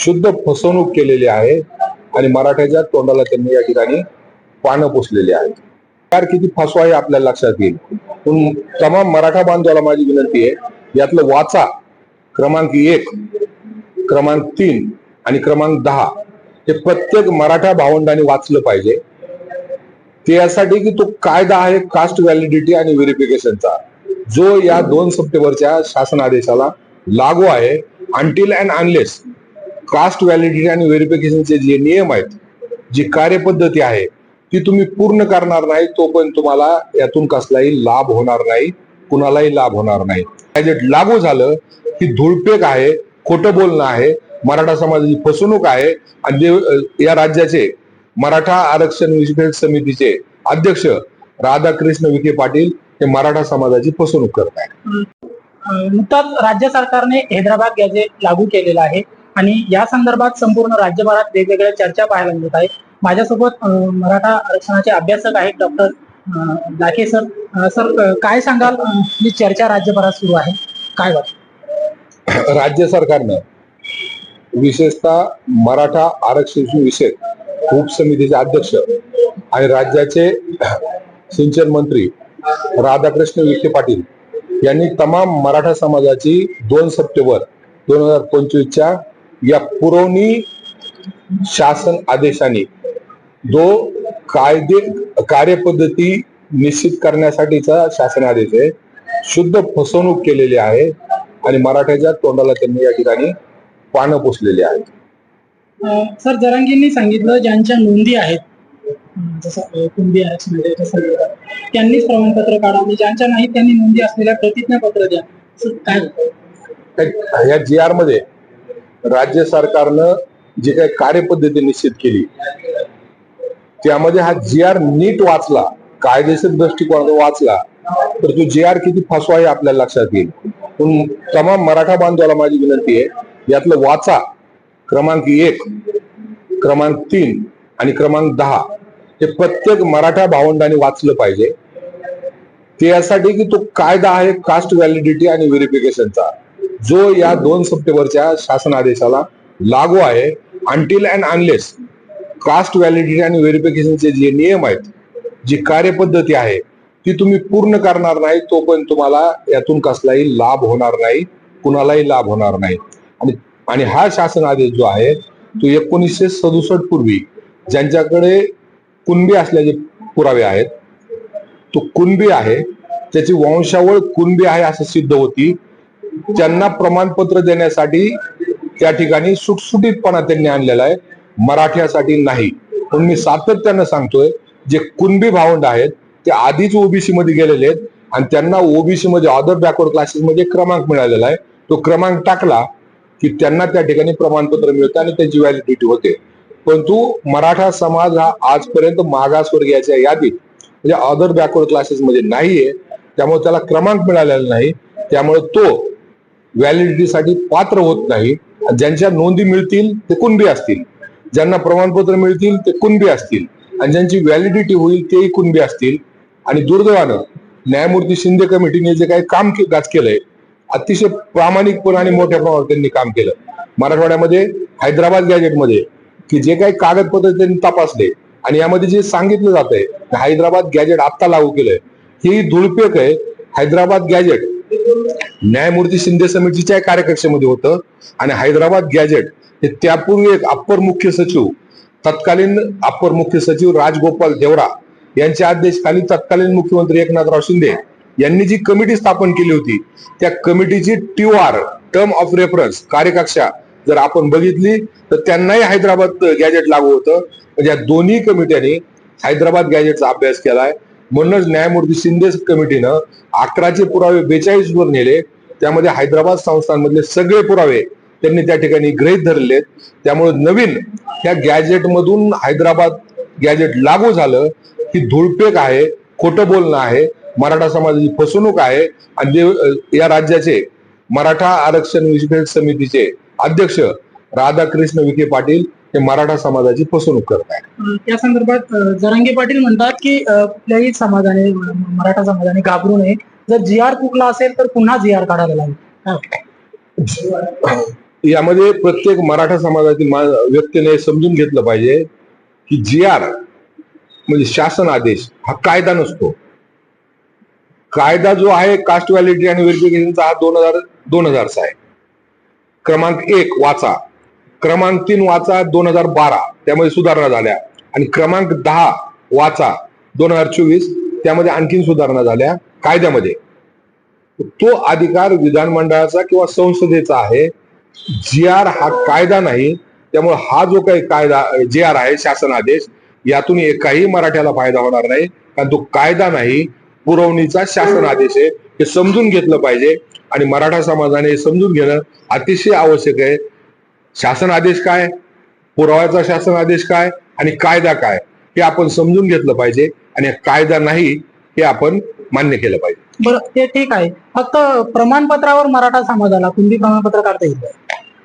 शुद्ध फसवणूक केलेली आहे आणि मराठ्याच्या तोंडाला त्यांनी या ठिकाणी पानं पुसलेली आहेत. यार किती फसवा आहे आपल्या लक्षात येईल. पण तमाम मराठा बांधवाला माझी विनंती आहे यातलं वाचा. क्रमांक एक क्रमांक तीन आणि क्रमांक दहा हे प्रत्येक मराठा भावंडाने वाचलं पाहिजे. ते यासाठी की तो कायदा आहे कास्ट व्हॅलिडिटी आणि व्हेरिफिकेशनचा. जो या दोन सप्टेंबरच्या शासन आदेशाला लागू आहे until and unless caste validity आणि व्हेरिफिकेशनचे जे नियम आहेत जी कार्यपद्धती आहे ती तुम्ही पूर्ण करणार नाही तोपर्यंत तुम्हाला यातून कसलाही लाभ होणार नाही कुणालाही लाभ होणार नाही. गॅजेट लागू झालं की धुळपेक आहे खोटं बोलणं आहे मराठा समाजाची फसवणूक आहे आणि या राज्याचे मराठा आरक्षण विषयक समितीचे अध्यक्ष राधाकृष्ण विखे पाटील हे मराठा समाजाची फसवणूक करत आहेत नुकताच राज्य सरकारने हैदराबाद गॅजेट लागू केलेला आहे. आणि या संदर्भात संपूर्ण राज्यभरात वेगवेगळ्या चर्चा पाहायला मिळत आहे. माझ्यासोबत मराठा आरक्षणाचे अभ्यासक आहेत डॉक्टर लाखे सर. सर काय सांगाल अं, ही चर्चा राज्यभरात सुरू आहे? काय वाटतं? राज्य सरकारनं विशेषतः मराठा आरक्षण विषय उपसमितीचे अध्यक्ष आणि राज्याचे सिंचन मंत्री राधाकृष्ण विखे पाटील यांनी तमाम मराठा समाजाची दोन सप्टेंबर दोन हजार पंचवीसच्या या पुरवणी शासन आदेशाने जो कायदे कार्यपद्धती निश्चित करण्यासाठीचा शासन आदेश आहे. शुद्ध फसवणूक केलेली आहे आणि मराठ्याच्या तोंडाला त्यांनी या ठिकाणी पानं पुसलेली आहेत. सर जरांगींनी सांगितलं ज्यांच्या नोंदी आहेत जसं संदर्भात त्यांनीच प्रमाणपत्र काढा. आणि ज्यांच्या नाही त्यांनी नोंदी असलेल्या प्रतिज्ञापत्र द्या. काय? या जी आरमध्ये राज्य सरकारनं जी काही कार्यपद्धती निश्चित केली त्यामध्ये हा जी आर नीट वाचला कायदेशीर दृष्टिकोनातून वाचला तर तो जी आर किती फसवा आहे आपल्याला लक्षात येईल. पण तमाम मराठा बांधवाला माझी विनंती आहे यातलं वाचा. क्रमांक एक क्रमांक तीन आणि क्रमांक दहा हे प्रत्येक मराठा भावंडाने वाचलं पाहिजे. ते यासाठी की तो कायदा आहे कास्ट व्हॅलिडिटी आणि व्हेरिफिकेशनचा. जो या दोन सप्टेंबरच्या शासन आदेशाला लागू आहे until and unless caste validity आणि व्हेरिफिकेशनचे जे नियम आहेत जी कार्यपद्धती आहे ती तुम्ही पूर्ण करणार नाही तोपर्यंत तुम्हाला यातून कसलाही लाभ होणार नाही कुणालाही लाभ होणार नाही. आणि आणि हा शासन आदेश जो आहे तो एकोणीसशे सदुसष्ट पूर्वी ज्यांच्याकडे कुणबी असल्याचे पुरावे आहेत तो कुणबी आहे त्याची वंशावळ कुणबी आहे असं सिद्ध होती त्यांना प्रमाणपत्र देण्यासाठी त्या ठिकाणी सुटसुटीतपणा त्यांनी आणलेला आहे. मराठ्यासाठी नाही. पण मी सातत्यानं सांगतोय जे कुणबी भावंड आहेत ते आधीच ओबीसी मध्ये गेलेले आहेत आणि त्यांना ओबीसी मध्ये अदर बॅकवर्ड क्लासेस मध्ये क्रमांक मिळालेला आहे. तो क्रमांक टाकला की त्यांना त्या ठिकाणी प्रमाणपत्र मिळतं आणि त्याची व्हॅलिडिटी होते. परंतु मराठा समाज हा आजपर्यंत मागासवर्गीयाच्या यादीत म्हणजे अदर बॅकवर्ड क्लासेस मध्ये नाहीये. त्यामुळे त्याला क्रमांक मिळालेला नाही. त्यामुळे तो व्हॅलिडिटीसाठी पात्र होत नाही ज्यांच्या नोंदी मिळतील ते कुणबी असतील. ज्यांना प्रमाणपत्र मिळतील ते कुणबी असतील. आणि ज्यांची व्हॅलिडिटी होईल तेही कुणबी असतील. आणि दुर्दैवानं न्यायमूर्ती शिंदे कमिटीने जे काही काम के- गाज केलंय अतिशय प्रामाणिकपणे आणि मोठ्या प्रमाणात त्यांनी काम केलं. मराठवाड्यामध्ये हैदराबाद गॅजेटमध्ये की जे काही कागदपत्र त्यांनी तपासले आणि यामध्ये जे सांगितलं जात आहे हैदराबाद गॅजेट आत्ता लागू केलंय ही धुळपेक आहे. हैदराबाद गॅजेट न्यायमूर्ती शिंदे समितीच्या कार्यकक्षेमध्ये होतं. आणि हैदराबाद गॅजेट हे त्यापूर्वी एक अप्पर मुख्य सचिव तत्कालीन अप्पर मुख्य सचिव राजगोपाल देवरा यांच्या अध्यक्षखाली तत्कालीन मुख्यमंत्री एकनाथराव शिंदे यांनी जी कमिटी स्थापन केली होती त्या कमिटीची T R term of reference कार्यकक्षा जर आपण बघितली तर त्यांनाही हैदराबाद गॅजेट लागू होतं. म्हणजे या दोन्ही कमिट्यांनी हैदराबाद गॅजेटचा अभ्यास केलाय. म्हणूनच न्यायमूर्ती शिंदे कमिटीनं अकराचे पुरावे बेचाळीस वर नेले. त्यामध्ये हैदराबाद संस्थांमधले सगळे पुरावे त्यांनी त्या ठिकाणी गृहीत धरले त्यामुळे नवीन ह्या गॅजेट मधून हैदराबाद गॅजेट लागू झालं की धुळपेक आहे खोटं बोलणं आहे मराठा समाजाची फसवणूक आहे. आणि या राज्याचे मराठा आरक्षण विषयक समितीचे अध्यक्ष राधाकृष्ण विखे पाटील हे मराठा समाजाची फसवणूक करत आहेत. त्या संदर्भात अं, जरांगे पाटील म्हणतात की अं, कुठल्याही समाजाने मराठा समाजाने घाबरू नये. जर जी आर चुकला असेल तर पुन्हा जी आर काढायला लागेल. काय वाटतं? यामध्ये प्रत्येक मराठा समाजातील मा- व्यक्तीने समजून घेतलं पाहिजे की जी आर म्हणजे शासन आदेश हा कायदा नसतो. कायदा जो आहे कास्ट व्हॅलिडिटी आणि व्हेरिफिकेशनचा हा दोन हजार दोन हजारचा आहे. क्रमांक एक वाचा. क्रमांक तीन वाचा दोन हजार बारा. त्यामध्ये सुधारणा झाल्या. आणि क्रमांक दहा वाचा दोन हजार चोवीस. त्यामध्ये आणखीन सुधारणा झाल्या. कायद्यामध्ये. तो अधिकार विधानमंडळाचा किंवा संसदेचा आहे. जी आर हा कायदा नाही. त्यामुळे हा जो काही कायदा जे आर आहे शासन आदेश यातून एकाही मराठ्याला फायदा होणार नाही. कारण तो कायदा नाही. पुरवणीचा शासन आदेश आहे. हे समजून घेतलं पाहिजे. आणि मराठा समाजाने हे समजून घेणं अतिशय आवश्यक आहे. शासन आदेश काय? पुराव्याचा शासन आदेश काय? आणि कायदा काय? हे आपण समजून घेतलं पाहिजे आणि कायदा नाही हे आपण मान्य केलं पाहिजे. बरं ते ठीक आहे. फक्त प्रमाणपत्रावर मराठा समाजाला कुणबी प्रमाणपत्र काढता येईल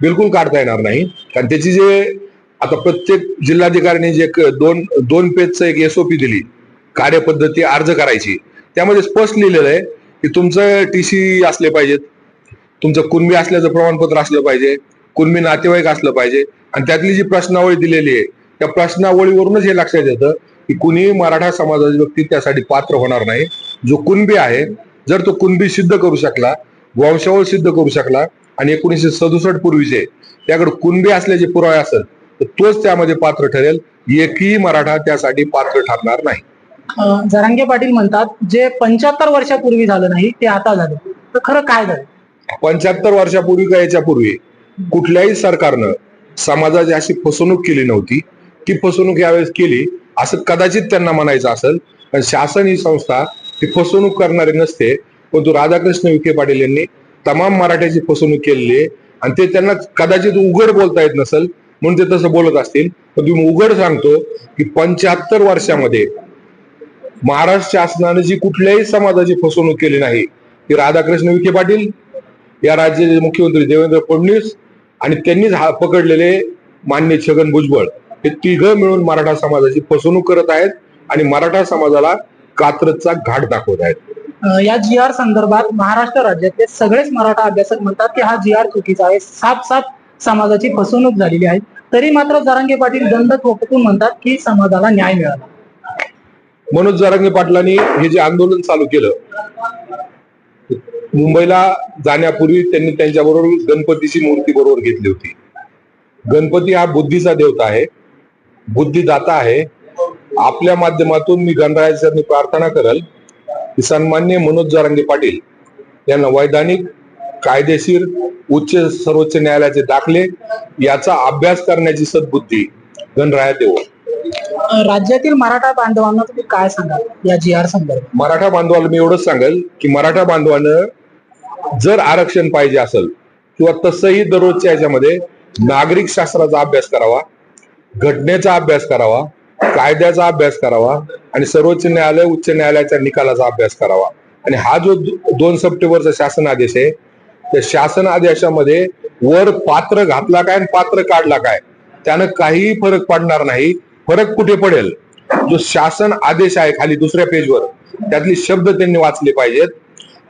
बिलकुल काढता येणार नाही. कारण त्याची जे आता प्रत्येक जिल्हाधिकाऱ्यांनी जे दोन दोन पेजचं एक एसओपी दिली कार्यपद्धती अर्ज करायची. त्यामध्ये स्पष्ट लिहिलेलं आहे की तुमचं टी सी असले पाहिजेत. तुमचं कुणबी असल्याचं प्रमाणपत्र असलं पाहिजे. कुणबी नातेवाईक असलं पाहिजे. आणि त्यातली जी प्रश्नावळी दिलेली आहे त्या प्रश्नावळीवरूनच हे लक्षात येतं की कुणी मराठा समाजाची व्यक्ती त्यासाठी पात्र होणार नाही. जो कुणबी आहे जर तो कुणबी सिद्ध करू शकला वंशावळ सिद्ध करू शकला आणि एकोणीसशे सदुसष्ट पूर्वीचे त्याकडे कुणबी असल्याचे पुरावे असेल तर तोच त्यामध्ये पात्र ठरेल. एकही मराठा त्यासाठी पात्र ठरणार नाही. जरांगे पाटील म्हणतात जे पंच्याहत्तर वर्षापूर्वी झालं नाही ते आता झालं. तर खरं काय झालं? पंच्याहत्तर वर्षापूर्वी का याच्यापूर्वी? कुठल्याही सरकारनं समाजाची अशी फसवणूक केली नव्हती. ती फसवणूक यावेळेस केली असं कदाचित त्यांना म्हणायचं असेल पण शासन ही संस्था ही फसवणूक करणारी नसते. परंतु राधाकृष्ण विखे पाटील यांनी तमाम मराठ्याची फसवणूक केलेली आहे आणि ते त्यांना कदाचित उघड बोलता येत नसेल म्हणून ते तसं बोलत असतील. पण तुम्ही उघड सांगतो की पंच्याहत्तर वर्षामध्ये महाराष्ट्र शासनाने जी कुठल्याही समाजाची फसवणूक केली नाही ती राधाकृष्ण विखे पाटील या राज्याचे मुख्यमंत्री देवेंद्र फडणवीस आणि त्यांनीच हा पकडलेले मान्य छगन भुजबळ हे तिघं मिळून मराठा समाजाची फसवणूक करत आहेत आणि मराठा समाजाला कात्रजचा घाट दाखवत आहेत. या जी आर संदर्भात महाराष्ट्र राज्यातले सगळेच मराठा अभ्यासक म्हणतात की हा जी आर चुकीचा आहे. साफ साफ समाजाची फसवणूक झालेली आहे. तरी मात्र जरांगे पाटील दंड थोपटून म्हणतात की समाजाला न्याय मिळाला. मनोज जरांगे पाटलांनी हे जे आंदोलन चालू केलं मुंबईला जाण्यापूर्वी त्यांनी त्यांच्याबरोबर गणपतीची मूर्ती बरोबर घेतली होती. गणपती हा बुद्धीचा देवता आहे. बुद्धीदाता आहे. आपल्या माध्यमातून मी गणरायाची प्रार्थना करल की सन्मान्य मनोज जरांगे पाटील यांना वैधानिक कायदेशीर उच्च सर्वोच्च न्यायालयाचे दाखले याचा अभ्यास करण्याची सद्बुद्धी गणराया देवो. राज्यातील मराठा बांधवांना तुम्ही काय सांगाल या जी आर संदर्भात? मराठा बांधवाला मी एवढंच सांगेल की मराठा बांधवानं जर आरक्षण पाहिजे असेल किंवा तसंही दररोजच्या याच्यामध्ये नागरिक शास्त्राचा अभ्यास करावा घटनेचा अभ्यास करावा कायद्याचा अभ्यास करावा आणि सर्वोच्च न्यायालय उच्च न्यायालयाच्या निकालाचा अभ्यास करावा. आणि हा जो दोन सप्टेंबरचा शासन आदेश आहे त्या शासन आदेशामध्ये वर पात्र घातला काय आणि पात्र काढला काय त्यानं काहीही फरक पडणार नाही. फरक कुठे पडेल? जो शासन आदेश आहे खाली दुसऱ्या पेजवर त्यातले शब्द त्यांनी वाचले पाहिजेत.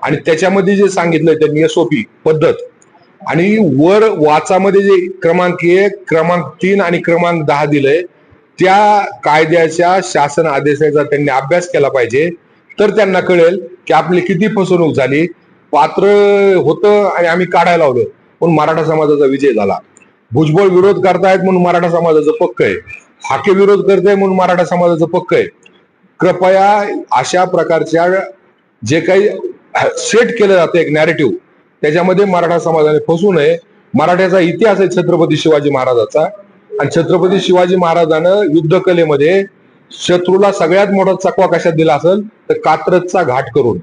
आणि त्याच्यामध्ये जे सांगितलंय त्यांनी एसओपी पद्धत. आणि वर वाचामध्ये जे क्रमांक एक क्रमांक तीन आणि क्रमांक दहा दिलंय त्या कायद्याच्या शासन आदेशाचा त्यांनी अभ्यास केला पाहिजे. तर त्यांना कळेल की आपली किती फसवणूक झाली. पात्र होतं आणि आम्ही काढायला लावलं. पण मराठा समाजाचा विजय झाला. भुजबळ विरोध करतायत म्हणून मराठा समाजाचं पक्क आहे. हाके विरोध करताय म्हणून मराठा समाजाचं पक्क आहे. कृपया अशा प्रकारच्या जे काही सेट केलं जातं एक नॅरेटिव्ह त्याच्यामध्ये मराठा समाजाने फसू नये. मराठ्याचा इतिहास आहे छत्रपती शिवाजी महाराजाचा. आणि छत्रपती शिवाजी महाराजानं युद्धकलेमध्ये शत्रूला सगळ्यात मोठा चकवा कशात दिला असेल? तर कात्रजचा घाट करून.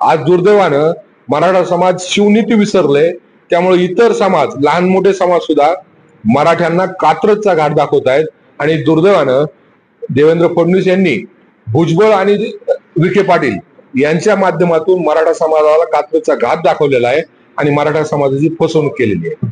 आज दुर्दैवानं मराठा समाज शिवनीती विसरले. त्यामुळे इतर समाज लहान मोठे समाज सुद्धा मराठ्यांना कात्रजचा घाट दाखवत आहेत. आणि दुर्दैवानं देवेंद्र फडणवीस यांनी भुजबळ आणि विखे पाटील यांच्या माध्यमातून मराठा समाजाला कात्रजचा घात दाखवलेला आहे आणि मराठा समाजाची फसवणूक केलेली आहे.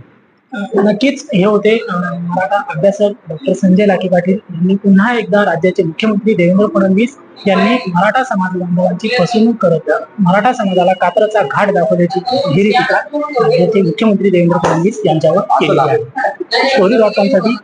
नक्कीच हे होते. मराठा अभ्यासक डॉक्टर संजय लाखे पाटील यांनी पुन्हा एकदा राज्याचे मुख्यमंत्री देवेंद्र फडणवीस यांनी मराठा समाज बांधवांची फसवणूक करत मराठा समाजाला कात्रचा घाट दाखवल्याची गंभीर टीका राज्याचे मुख्यमंत्री देवेंद्र फडणवीस यांच्यावर केली आहे. Story dot कॉमसाठी